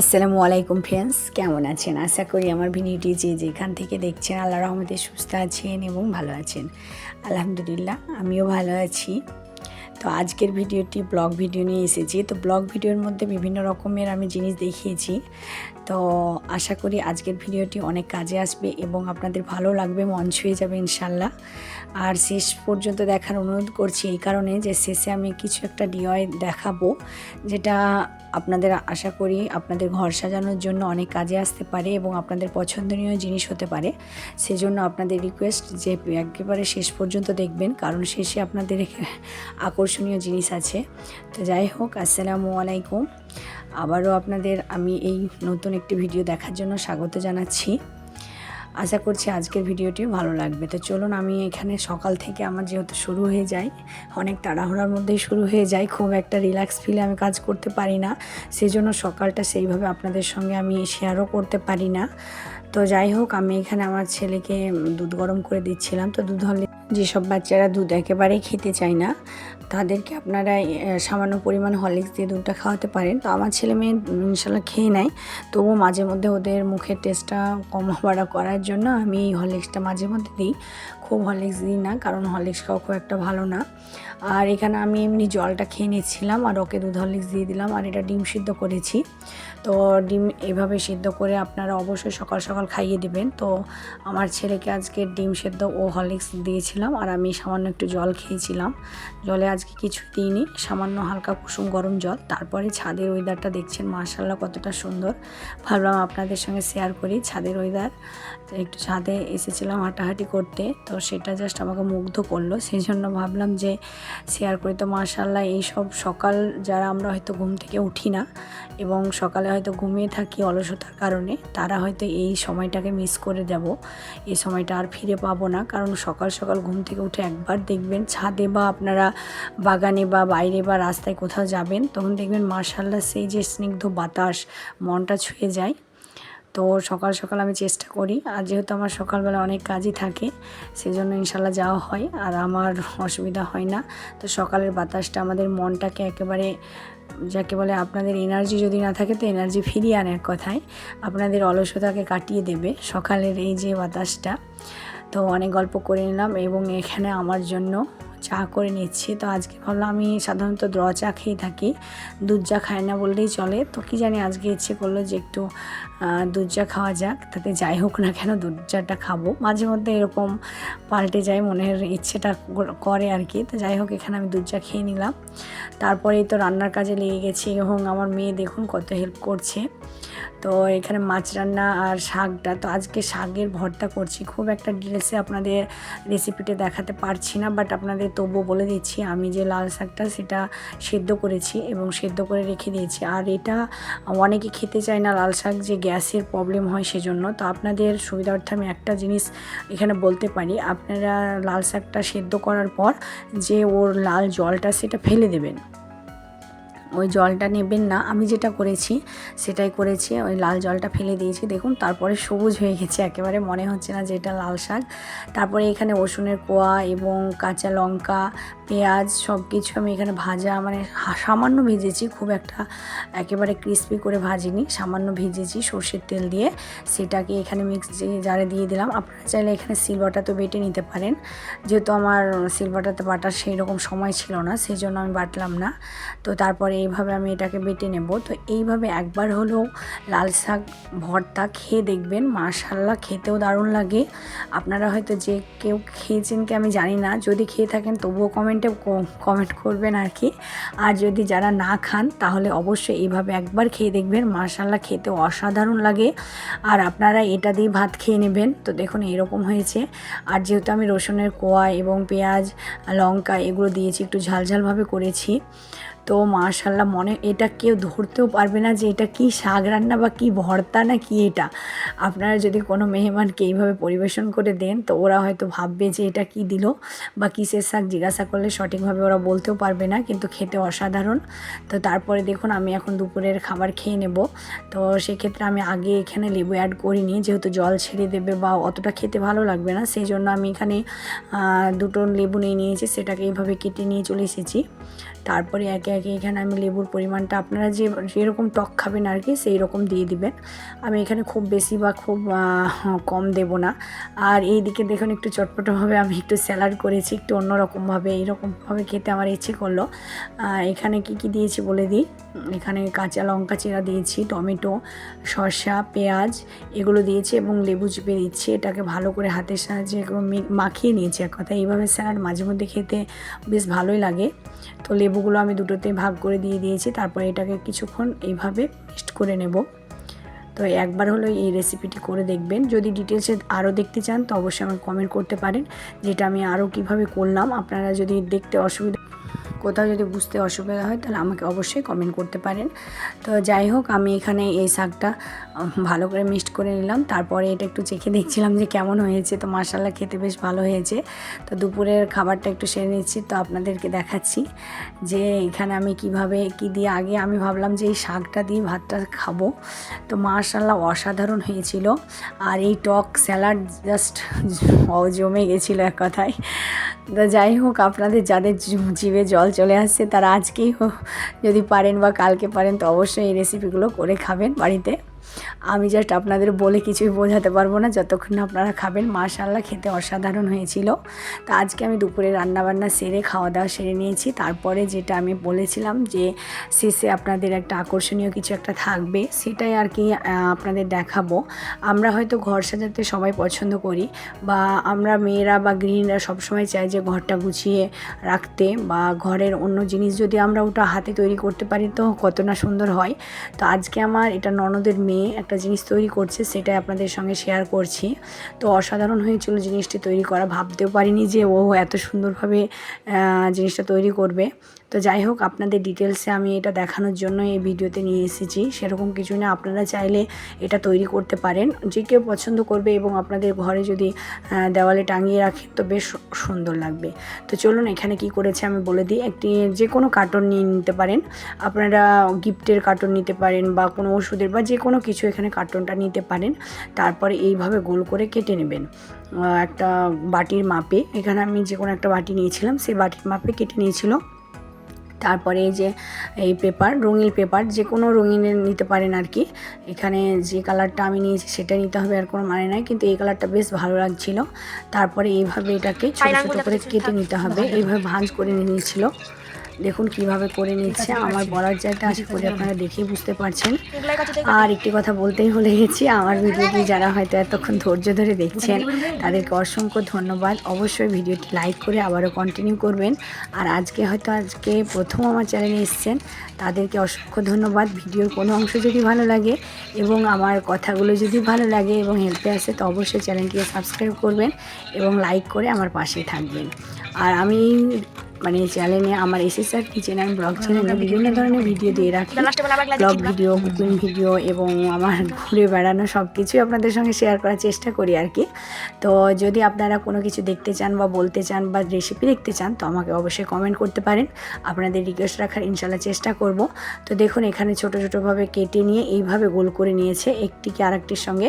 আসসালামু আলাইকুম ফ্রেন্ডস কেমন আছেন? আশা করি আমার ভিডিওটি যে যেখান থেকে দেখছেন আল্লাহ রহমতে সুস্থ আছেন এবং ভালো আছেন। আলহামদুলিল্লাহ, আমিও ভালো আছি। তো আজকের ভিডিওটি ব্লগ ভিডিও নিয়ে এসেছি। তো ব্লগ ভিডিওর মধ্যে বিভিন্ন রকমের আমি জিনিস দেখিয়েছি। তো আশা করি আজকের ভিডিওটি অনেক কাজে আসবে এবং আপনাদের ভালো লাগবে, মন ছুঁয়ে যাবে ইনশাল্লাহ আর শেষ পর্যন্ত দেখার অনুরোধ করছি এই কারণে যে শেষে আমি কিছু একটা ডিওয়াই দেখাবো, যেটা আপনাদের আশা করি আপনাদের ঘর সাজানোর জন্য অনেক কাজে আসতে পারে এবং আপনাদের পছন্দনীয় জিনিস হতে পারে। সেজন্য আপনাদের রিকোয়েস্ট যে একেবারে শেষ পর্যন্ত দেখবেন, কারণ শেষে আপনাদের আকর্ষণীয় জিনিস আছে। তো যাই হোক, আসসালামু আলাইকুম। আবারও আপনাদের আমি এই নতুন একটি ভিডিও দেখার জন্য স্বাগত জানাচ্ছি। আশা করছি আজকের ভিডিওটি ভালো লাগবে। তো চলুন আমি এখানে সকাল থেকে আমার যেহেতু শুরু হয়ে যায়, অনেক তাড়াহুড়ার মধ্যেই শুরু হয়ে যায়, খুব একটা রিল্যাক্স ফিলে আমি কাজ করতে পারি না। সেই জন্য সকালটা সেইভাবে আপনাদের সঙ্গে আমি শেয়ারও করতে পারি না। তো যাই হোক, আমি এখানে আমার ছেলেকে দুধ গরম করে দিচ্ছিলাম। তো দুধ হলে যেসব বাচ্চারা দুধ একেবারেই খেতে চায় না তাদেরকে আপনারা সামান্য পরিমাণ হরলিক্স দিয়ে দুধটা খাওয়াতে পারেন। তো আমার ছেলে মেয়ে ইনশাল্লাহ খেয়ে নেয়। তবুও মাঝে মধ্যে ওদের মুখের টেস্টটা কম বাড়া করার জন্য আমি এই হরলিক্সটা মাঝে মধ্যে দিই। খুব হরলিক্স দিই না, কারণ হরলিক্স খাওয়া খুব একটা ভালো না। আর এখানে আমি এমনি জলটা খেয়ে নিচ্ছিলাম আর ওকে দুধ হরলিক্স দিয়ে দিলাম আর এটা ডিম সিদ্ধ করেছি। তো ডিম এভাবে সিদ্ধ করে আপনারা অবশ্যই সকাল সকাল খাইয়ে দেবেন। তো আমার ছেলেকে আজকে ডিম সেদ্ধ ও হরলিক্স দিয়েছিলাম আর আমি সামান্য একটু জল খেয়েছিলাম। জলে আজকে কিছু দিইনি, সামান্য হালকা কুসুম গরম জল। তারপরে ছাদের ওয়েদারটা দেখছেন মার্শাল্লাহ কতটা সুন্দর। ভাবলাম আপনাদের সঙ্গে শেয়ার করি। ছাদের ওয়েদার একটু ছাদে এসেছিলাম হাঁটাহাঁটি করতে। তো সেটা জাস্ট আমাকে মুগ্ধ করল। সেই জন্য ভাবলাম যে শেয়ার করি। তো মার্শাল্লাহ এইসব সকাল যারা আমরা হয়তো ঘুম থেকে উঠি না এবং সকালে হয়তো ঘুমিয়ে থাকি অলসতার কারণে, তারা হয়তো এই সময়টাকে মিস করে যাব। এই সময়টা আর ফিরে পাবো না। কারণ সকাল সকাল ঘুম থেকে উঠে একবার দেখবেন ছাদে বা আপনারা বাগানে বা বাইরে বা রাস্তায় কোথাও যাবেন, তখন দেখবেন মার্শাল্লাহ সেই যে স্নিগ্ধ বাতাস, মনটা ছুঁয়ে যায়। তো সকাল সকাল আমি চেষ্টা করি। আর যেহেতু আমার সকালবেলা অনেক কাজই থাকে সেই জন্য ইনশাল্লাহ যাওয়া হয়। আর আমার অসুবিধা হয় না। তো সকালের বাতাসটা আমাদের মনটাকে একেবারে, যাকে বলে আপনাদের এনার্জি যদি না থাকে, তো এনার্জি ফিরিয়ে আনে এক কথায়। আপনাদের অলসতাকে কাটিয়ে দেবে সকালের এই যে বাতাসটা। তো অনেক গল্প করে নিলাম এবং এখানে আমার জন্য চা করে নিচ্ছি। তো আজকে ভাবলাম আমি সাধারণত র চা খেয়ে থাকি, দুধ চা খাই না বললেই চলে। তো কি জানি আজকে ইচ্ছে করল যে একটু দুধ চা খাওয়া যাক। তাতে যাই হোক না কেন দুধ চাটা খাব। মাঝে মধ্যে এরকম পাল্টে যায় মনের ইচ্ছেটা করে আর কি। তো যাই হোক, এখানে আমি দুধ চা খেয়ে নিলাম। তারপরেই তো রান্নার কাজে লেগে গেছি এবং আমার মেয়ে দেখুন কত হেল্প করছে। তো এখানে মাছ রান্না আর শাকটা, তো আজকে শাকের ভর্তা করছি। খুব একটা ডিটেলসে আপনাদের রেসিপিটা দেখাতে পারছি না বাট আপনাদের তবুও বলে দিচ্ছি, আমি যে লাল শাকটা সেটা সেদ্ধ করেছি এবং সেদ্ধ করে রেখে দিয়েছি। আর এটা অনেকে খেতে চায় না লাল শাক যে গ্যাসের প্রবলেম হয় সেজন্য। তো আপনাদের সুবিধার্থে আমি একটা জিনিস এখানে বলতে পারি। আপনারা লাল শাকটা সেদ্ধ করার পর যে ওর লাল জলটা সেটা ফেলে দেবেন। ওই জলটা নেবেন না। আমি যেটা করেছি, সেটাই করেছি। ওই লাল জলটা ফেলে দিয়েছি। দেখুন, তারপরে সবুজ হয়ে গেছে। একেবারে মনে হচ্ছে না যে এটা লাল শাক। তারপরে এখানে রসুনের কোয়া এবং কাঁচা লঙ্কা পেঁয়াজ সব কিছু আমি এখানে ভাজা মানে সামান্য ভেজেছি, খুব একটা একেবারে ক্রিস্পি করে ভাজিনি, সামান্য ভেজেছি সর্ষের তেল দিয়ে। সেটাকে এখানে মিক্সি জারে দিয়ে দিলাম। আপনারা চাইলে এখানে সিলবাটাতে বেটে নিতে পারেন। যেহেতু আমার সিলবাটাতে বাটার সেই রকম সময় ছিল না সেই জন্য আমি বাটলাম না। তো তারপরে এইভাবে আমি এটাকে বেটে নেব। তো এইভাবে একবার হলেও লাল শাক, ভর্তা খেয়ে দেখবেন। মাশাল্লাহ খেতেও দারুণ লাগে। আপনারা হয়তো যে কেউ খেয়েছেন কি আমি জানি না। যদি খেয়ে থাকেন তবুও কমেন্টে কমেন্ট করবেন আর কি। আর যদি যারা না খান, তাহলে অবশ্যই এভাবে একবার খেয়ে দেখবেন। মার্শাল্লাহ খেতে অসাধারণ লাগে। আর আপনারা এটা দিয়ে ভাত খেয়ে নেবেন। তো দেখুন, এরকম হয়েছে। আর যেহেতু আমি রসুনের কোয়া এবং পেঁয়াজ, লঙ্কা এগুলো দিয়েছি, একটু ঝালঝালভাবে করেছি। তো মাশাল্লাহ মনে, এটা কেউ ধরতেও পারবে না যে এটা কি শাক রান্না বা কি ভর্তা না কি এটা। আপনারা যদি কোনো মেহমানকে এইভাবে পরিবেশন করে দেন, তো ওরা হয়তো ভাববে যে এটা কি দিল বা কিসের শাক জিজ্ঞাসা করলে সঠিকভাবে ওরা বলতেও পারবে না, কিন্তু খেতে অসাধারণ। তো তারপরে দেখুন আমি এখন দুপুরের খাবার খেয়ে নেব। তো সেক্ষেত্রে আমি আগে এখানে লেবু অ্যাড করিনি, যেহেতু জল ছেড়ে দেবে বা অতটা খেতে ভালো লাগবে না সেই জন্য আমি এখানে দুটো লেবু নিয়ে নিয়েছি, সেটাকে এইভাবে কেটে নিয়ে চলে এসেছি। তারপরে একে একে এখানে আমি লেবুর পরিমাণটা আপনারা যে যেরকম টক খাবেন আর কি সেই রকম দিয়ে দিবেন। আমি এখানে খুব বেশি বা খুব কম দেব না। আর এই দিকে দেখুন একটু চটপটভাবে আমি একটু স্যালাড করেছি, একটু অন্যরকমভাবে, এইরকমভাবে খেতে আমার ইচ্ছে করল। এখানে কি কি দিয়েছি বলে দিই? এখানে কাঁচা লঙ্কা চিরা দিয়েছি, টমেটো, শসা, পেঁয়াজ এগুলো দিয়েছি এবং লেবু চিপে দিচ্ছি। এটাকে ভালো করে হাতের সাহায্যে এগুলো মাখিয়ে নিয়েছি এক কথা এইভাবে স্যালাড মাঝে মধ্যে খেতে বেশ ভালোই লাগে। তো লেবুগুলো আমি দুটোতে ভাগ করে দিয়ে দিয়েছি, তারপরে এটাকে কিছুক্ষণ এইভাবে মিক্সড করে নেব। তো একবার হলো এই রেসিপিটি করে দেখবেন। যদি ডিটেলসে আরও দেখতে চান তো অবশ্যই আমাকে কমেন্ট করতে পারেন, যেটা আমি আরও কীভাবে করলাম। আপনারা যদি দেখতে অসুবিধা কোথাও যদি বুঝতে অসুবিধা হয় তাহলে আমাকে অবশ্যই কমেন্ট করতে পারেন। তো যাই হোক, আমি এখানে এই শাকটা ভালো করে মিক্সড করে নিলাম। তারপরে এটা একটু চেখে দেখছিলাম যে কেমন হয়েছে। তো মাসাল্লা খেতে বেশ ভালো হয়েছে। তো দুপুরের খাবারটা একটু সেরে নিচ্ছি। তো আপনাদেরকে দেখাচ্ছি যে এখানে আমি কীভাবে, কি দিয়ে আগে আমি ভাবলাম যে এই শাকটা দিয়ে ভাতটা খাব। তো মাশাল্লাহ অসাধারণ হয়েছিল। আর এই টক স্যালাড জাস্ট জমে গেছিল এক কথায়। তো যাই হোক, আপনাদের যাদের জিভে জল চলে আসছে, তারা আজকেই হোক যদি পারেন বা কালকে পারেন, তো অবশ্যই এই রেসিপিগুলো করে খাবেন বাড়িতে। আমি জাস্ট আপনাদের বলে কিছুই বোঝাতে পারব না, যতক্ষণ না আপনারা খাবেন। মাশাল্লাহ খেতে অসাধারণ হয়েছিল। তা আজকে আমি দুপুরে রান্নাবান্না সেরে খাওয়া দাওয়া সেরে নিয়েছি। তারপরে যেটা আমি বলেছিলাম যে শেষে আপনাদের একটা আকর্ষণীয় কিছু একটা থাকবে, সেটাই আর কি আপনাদের দেখাবো। আমরা হয়তো ঘর সাজাতে সবাই পছন্দ করি, বা আমরা মেয়েরা বা গৃহিণীরা সবসময় চাই যে, ঘরটা গুছিয়ে রাখতে, বা ঘরের অন্য জিনিস যদি আমরা ওটা হাতে তৈরি করতে পারি, তো কত না সুন্দর হয়। তো আজকে আমার এটা ননদের মেয়ে একটা জিনিস তৈরি করছে সেটাই আপনাদের সঙ্গে শেয়ার করছি। তো অসাধারণ হয়েছিল জিনিসটি তৈরি করা। ভাবতেও পারিনি যে ও এত সুন্দরভাবে জিনিসটা তৈরি করবে। তো যাই হোক, আপনাদের ডিটেলসে আমি এটা দেখানোর জন্য এই ভিডিওতে নিয়ে এসেছি। সেরকম কিছু না, আপনারা চাইলে এটা তৈরি করতে পারেন। যে কেউ পছন্দ করবে এবং আপনাদের ঘরে যদি দেওয়ালে টাঙিয়ে রাখেন তো বেশ সুন্দর লাগবে। তো চলুন, এখানে কি করেছে আমি বলে দিই। একটি যে কোনো কার্টন নিয়ে নিতে পারেন। আপনারা গিফটের কার্টন নিতে পারেন বা কোনো ওষুধের বা যে কোনো কিছু এখানে কার্টনটা নিতে পারেন। তারপরে এইভাবে গোল করে কেটে নেবেন। একটা বাটির মাপে। এখানে আমি যে কোনো একটা বাটি নিয়েছিলাম, সেই বাটির মাপে কেটে নিয়েছিল। তারপরে এই যে এই পেপার রঙিন পেপার যে কোনো রঙিনের নিতে পারেন আর কি। এখানে যে কালারটা আমি নিয়েছি সেটা নিতে হবে আর কোনো মানে নাই। কিন্তু এই কালারটা বেশ ভালো লাগছিল। তারপরে এইভাবে এটাকে ছোটো ছোটো করে কেটে নিতে হবে। এইভাবে ভাঁজ করে নিয়েছিল। দেখুন কীভাবে করে নিচ্ছে আমার বলার জায়গাটা আশা করি আপনারা দেখেই বুঝতে পারছেন। আর একটি কথা বলতেই ভুলে গেছি আমার ভিডিওটি যারা হয়তো এতক্ষণ ধৈর্য ধরে দেখছেন তাদেরকে অসংখ্য ধন্যবাদ। অবশ্যই ভিডিওটি লাইক করে আবারও কন্টিনিউ করবেন। আর আজকে হয়তো আজকে প্রথম আমার চ্যানেলে এসছেন তাদেরকে অসংখ্য ধন্যবাদ। ভিডিওর কোনো অংশ যদি ভালো লাগে এবং আমার কথাগুলো যদি ভালো লাগে এবং হেল্পে আসে তো অবশ্যই চ্যানেলটিকে সাবস্ক্রাইব করবেন এবং লাইক করে আমার পাশে থাকবেন। আর আমি মানে চ্যানেলে আমার এসএসআর কিচেন অ্যান্ড ব্লগ চ্যানেলে বিভিন্ন ধরনের ভিডিও দিয়ে রাখি। ব্লগ ভিডিও কুকিং ভিডিও এবং আমার ঘুরে বেড়ানো সব কিছুই আপনাদের সঙ্গে শেয়ার করার চেষ্টা করি আর কি। তো যদি আপনারা কোনো কিছু দেখতে চান বা বলতে চান বা রেসিপি দেখতে চান তো আমাকে অবশ্যই কমেন্ট করতে পারেন। আপনাদের রিকোয়েস্ট রাখার ইনশাল্লাহ চেষ্টা করব। তো দেখুন এখানে ছোট ছোটোভাবে কেটে নিয়ে এইভাবে গোল করে নিয়েছে। একটিকে আরেকটির সঙ্গে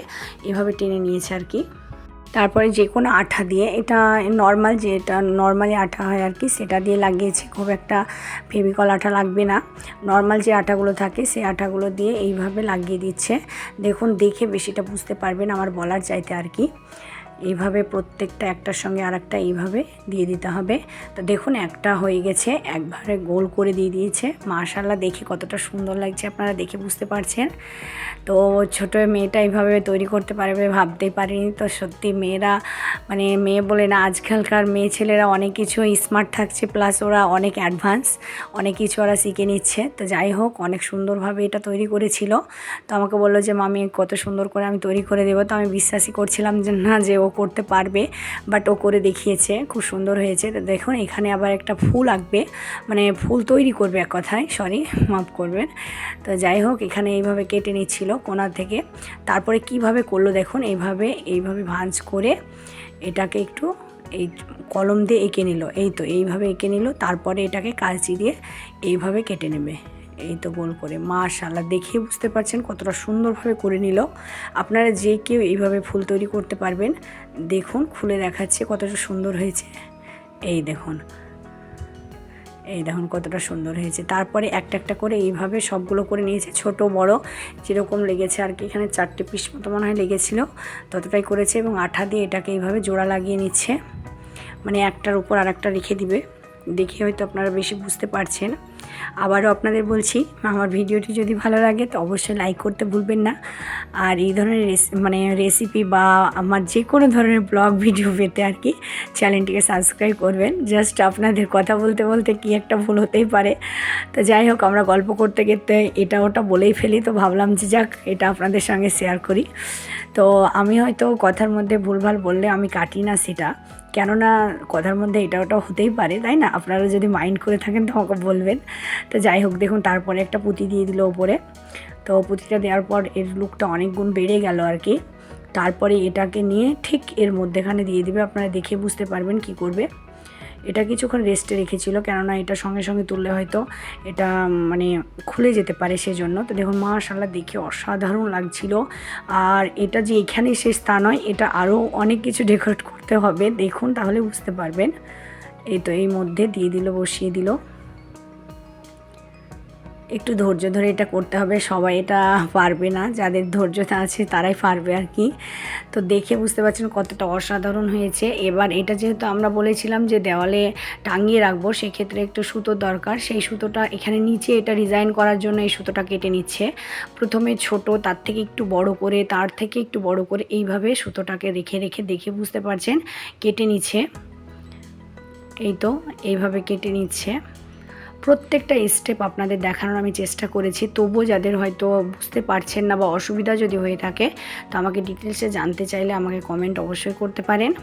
এভাবে টেনে নিয়েছে আর কি। তারপরে যে কোনো আঠা দিয়ে, এটা নর্মাল যেটা নর্মালি আঠা হয় আর কি, সেটা দিয়ে লাগিয়েছি। খুব একটা ফেভিকল আঠা লাগবে না। নর্মাল যে আঠাগুলো থাকে, সেই আঠাগুলো দিয়ে এইভাবে লাগিয়ে দিচ্ছে। দেখুন, দেখে বেশিটা বুঝতে পারবেন আমার বলার চাইতে আর কি। এইভাবে প্রত্যেকটা একটার সঙ্গে আর একটা এইভাবে দিয়ে দিতে হবে। তো দেখুন, একটা হয়ে গেছে, একবারে গোল করে দিয়ে দিয়েছে। মাশাল্লাহ দেখে কতটা সুন্দর লাগছে, আপনারা দেখে বুঝতে পারছেন। তো ছোট মেয়েটা এইভাবে তৈরি করতে পারবে, ভাবতেই পারিনি তো। সত্যি মেয়েরা মানে মেয়ে বলে না, আজকালকার মেয়ে ছেলেরা অনেক কিছু স্মার্ট থাকছে প্লাস ওরা অনেক অ্যাডভান্স অনেক কিছু ওরা শিখে নিচ্ছে। তো যাই হোক, অনেক সুন্দরভাবে এটা তৈরি করেছিল। তো আমাকে বলল যে, মামি, কত সুন্দর করে আমি তৈরি করে দেবো। তো আমি বিশ্বাসই করছিলাম যে, না, যে ও করতে পারবে বাট ও করে দেখিয়েছে, খুব সুন্দর হয়েছে। তো দেখুন, এখানে আবার একটা ফুল আঁকবে মানে ফুল তৈরি করবে এক কথায় সরি মাফ করবেন। তো যাই হোক, এখানে এইভাবে কেটে নিচ্ছিল কোনা থেকে। তারপরে কীভাবে করল দেখুন, এইভাবে এইভাবে ভাঁজ করে এটাকে একটু এই কলম দিয়ে এঁকে নিল। এই তো, এইভাবে এঁকে নিল, তারপরে এটাকে কাঁচি দিয়ে এইভাবে কেটে নেবে। এই তো গোল করে। মাশাল্লাহ দেখে বুঝতে পারছেন কতটা সুন্দরভাবে করে নিল। আপনারা যে কেউ এইভাবে ফুল তৈরি করতে পারবেন, দেখুন খুলে দেখাচ্ছে কতটা সুন্দর হয়েছে। এই দেখুন। এই দেখুন কতটা সুন্দর হয়েছে। তারপরে একটা একটা করে এইভাবে সবগুলো করে নিয়েছে, ছোট, বড়। যেরকম লেগেছে আর কি, এখানে চারটে পিস মতো মনে হয় লেগেছিলো। ততটাই করেছে এবং আঠা দিয়ে এটাকে এইভাবে জোড়া লাগিয়ে নিচ্ছে। মানে একটার উপর আর একটা রেখে দিবে। দেখে হয়তো আপনারা বেশি বুঝতে পারছেন। আবারও আপনাদের বলছি, আমার ভিডিওটি যদি ভালো লাগে তো অবশ্যই লাইক করতে ভুলবেন না। আর এই ধরনের মানে রেসিপি বা আমার যে কোনো ধরনের ব্লগ ভিডিও পেতে আর কি চ্যানেলটিকে সাবস্ক্রাইব করবেন। জাস্ট আপনাদের কথা বলতে বলতে কি একটা ভুল হতেই পারে। তো যাই হোক, আমরা গল্প করতে করতে এটা ওটা বলেই ফেলি। তো ভাবলাম যে যাক, এটা আপনাদের সঙ্গে শেয়ার করি। তো আমি হয়তো কথার মধ্যে ভুলভাল বললে আমি কাটি না সেটা। কেননা কথার মধ্যে এটা ওটা হতেই পারে, তাই না? আপনারা যদি মাইন্ড করে থাকেন তো আমাকে বলবেন। তো যাই হোক, দেখুন, তারপরে একটা পুঁতি দিয়ে দিল ওপরে। তো পুঁতিটা দেওয়ার পর এর লুকটা অনেক গুণ বেড়ে গেল আর কি। তারপরে এটাকে নিয়ে ঠিক এর মধ্যেখানে দিয়ে দিবে। আপনারা দেখে বুঝতে পারবেন কি করবে। এটা কিছুক্ষণ রেস্টে রেখেছিল, কেননা এটা সঙ্গে সঙ্গে তুললে হয়তো এটা মানে খুলে যেতে পারে সেজন্য। তো দেখুন মাশাল্লাহ দেখে অসাধারণ লাগছিল। আর এটা যে এখানে শেষ তা নয়, এটা আরও অনেক কিছু ডেকোরেট করতে হবে। দেখুন, তাহলে বুঝতে পারবেন। এই তো, এই মধ্যে দিয়ে দিল, বসিয়ে দিল। একটু ধৈর্য ধরে এটা করতে হবে, সবাই এটা পারবে না, যাদের ধৈর্যতা আছে তারাই পারবে আর কি। তো দেখে বুঝতে পারছেন কতটা অসাধারণ হয়েছে। এবার এটা যেহেতু আমরা বলেছিলাম যে দেওয়ালে টাঙিয়ে রাখব, সেক্ষেত্রে একটু সুতোর দরকার। সেই সুতোটা এখানে নিচে এটা ডিজাইন করার জন্য এই সুতোটা কেটে নিচ্ছে। প্রথমে ছোট, তার থেকে একটু বড় করে, তার থেকে একটু বড় করে এইভাবে সুতোটাকে রেখে রেখে দেখে বুঝতে পারছেন, কেটে নিচ্ছে। এই তো, এইভাবে কেটে নিচ্ছে। প্রত্যেকটা স্টেপ আপনাদের দেখানোর আমি চেষ্টা করেছি। তবুও যাদের হয়তো বুঝতে পারছেন না বা অসুবিধা যদি হয়ে থাকে, তো আমাকে ডিটেলসে জানতে চাইলে আমাকে কমেন্ট অবশ্যই করতে পারেন।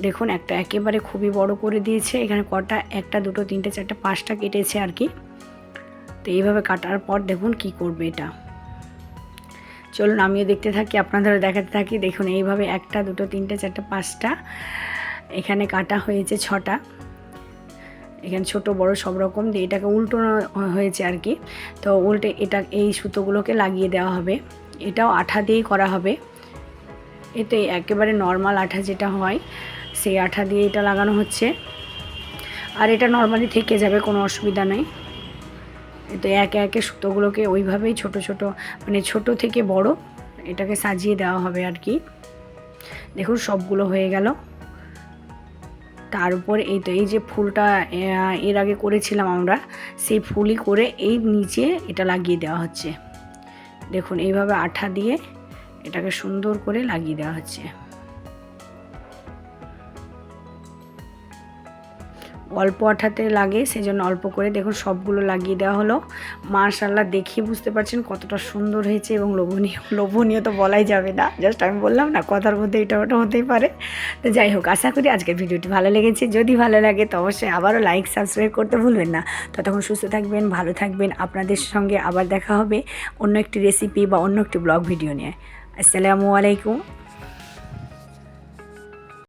দেখুন, একটা একেবারে খুবই বড় করে দিয়েছে। এখানে কটা, একটা, দুটো, তিনটে, চারটে, পাঁচটা কেটেছে আর কি। তো এইভাবে কাটার পর দেখুন কি করবে এটা। চলুন, আমিও দেখতে থাকি, আপনাদেরও দেখাতে থাকি। দেখুন, এইভাবে একটা, দুটো, তিনটে, চারটে, পাঁচটা, এখানে কাটা হয়েছে ছটা। এখানে ছোট, বড় সব রকম দিয়ে এটাকে উল্টোনো হয়েছে আর কি। তো উল্টে এটা, এই সুতোগুলোকে লাগিয়ে দেওয়া হবে। এটাও আঠা দিয়েই করা হবে। এতে একেবারে নর্মাল আঠা যেটা হয়, সেই আঠা দিয়ে এটা লাগানো হচ্ছে। আর এটা নর্মালি থেকে যাবে, কোনো অসুবিধা নেই। তো একে একে সুতোগুলোকে ওইভাবেই ছোট ছোট মানে ছোট থেকে বড় এটাকে সাজিয়ে দেওয়া হবে আর কি। দেখুন সবগুলো হয়ে গেল। তার উপর এই এই যে ফুলটা এর আগে করেছিলাম আমরা, সেই ফুলই করে এই নিচে এটা লাগিয়ে দেওয়া হচ্ছে। দেখুন, এইভাবে আঠা দিয়ে এটাকে সুন্দর করে লাগিয়ে দেওয়া হচ্ছে। অল্প আঠাতে লাগে সেই জন্য অল্প করে দেখুন সবগুলো লাগিয়ে দেওয়া হলো। মার্শাল্লাহ দেখিয়ে বুঝতে পারছেন কতটা সুন্দর হয়েছে এবং লোভনীয় লোভনীয় তো বলাই যাবে না। জাস্ট আমি বললাম না, কথার মধ্যে এটা ওটা হতেই পারে। তো যাই হোক, আশা করি আজকের ভিডিওটি ভালো লেগেছে। যদি ভালো লাগে তো অবশ্যই আবারও লাইক সাবস্ক্রাইব করতে ভুলবেন না। ততক্ষণ সুস্থ থাকবেন, ভালো থাকবেন। আপনাদের সঙ্গে আবার দেখা হবে অন্য একটি রেসিপি বা অন্য একটি ব্লগ ভিডিও নিয়ে। আসসালামু আলাইকুম।